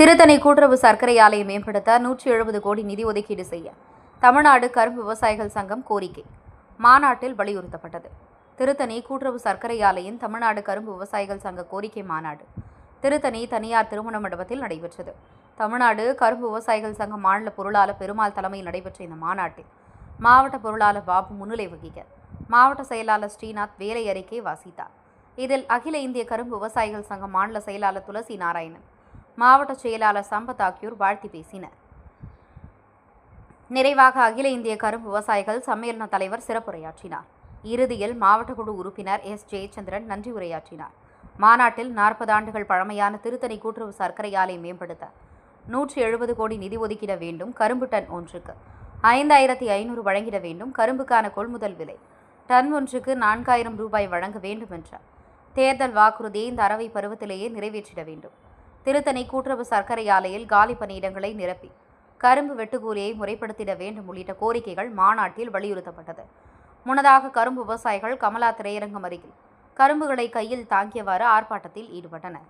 திருத்தணி கூட்டுறவு சர்க்கரை ஆலையை மேம்படுத்த நூற்றி எழுபது கோடி நிதி ஒதுக்கீடு செய்ய தமிழ்நாடு கரும்பு விவசாயிகள் சங்கம் கோரிக்கை. மாநாட்டில் வலியுறுத்தப்பட்டது. திருத்தணி கூட்டுறவு சர்க்கரை ஆலையின் தமிழ்நாடு கரும்பு விவசாயிகள் சங்க கோரிக்கை மாநாடு. திருத்தணி தனியார் திருமண மண்டபத்தில் நடைபெற்றது. தமிழ்நாடு கரும்பு விவசாயிகள் சங்க மாநில பொருளாளர் பெருமாள் தலைமையில் நடைபெற்ற இந்த மாநாட்டில் மாவட்ட பொருளாளர் பாபு முன்னிலை வகிக்க மாவட்ட செயலாளர் ஸ்ரீநாத் வேலை அறிக்கை வாசித்தார். இதில் அகில இந்திய கரும்பு விவசாயிகள் சங்க மாநில செயலாளர் துளசி நாராயணன் மாவட்ட செயலாளர் சம்பத் ஆகியோர் வாழ்த்தி பேசினர். நிறைவாக அகில இந்திய கரும்பு விவசாயிகள் சம்மேளன தலைவர் சிறப்புரையாற்றினார். இறுதியில் மாவட்ட குழு உறுப்பினர் எஸ். ஜெயச்சந்திரன் நன்றி உரையாற்றினார். மாநாட்டில் நாற்பது ஆண்டுகள் பழமையான திருத்தணி கூட்டுறவு சர்க்கரை ஆலை மேம்படுத்த நூற்றி எழுபது கோடி நிதி ஒதுக்கிட வேண்டும் கரும்பு டன் ஒன்றுக்கு. ஐந்தாயிரத்தி ஐநூறு வழங்கிட வேண்டும் கரும்புக்கான கொள்முதல் விலை. டன் ஒன்றுக்கு நான்காயிரம் ரூபாய் வழங்க வேண்டும் என்றார் தேர்தல் வாக்குறுதியை இந்த அறவை பருவத்திலேயே நிறைவேற்றிட வேண்டும். திருத்தணி கூட்டுறவு சர்க்கரை ஆலையில் காலி பணியிடங்களை நிரப்பி கரும்பு வெட்டுக்கூலியை முறைப்படுத்திட வேண்டும் உள்ளிட்ட கோரிக்கைகள் மாநாட்டில் வலியுறுத்தப்பட்டது. முன்னதாக கரும்பு விவசாயிகள் கமலா திரையரங்கம் அருகில் கரும்புகளை கையில் தாங்கியவாறு ஆர்ப்பாட்டத்தில் ஈடுபட்டனர்.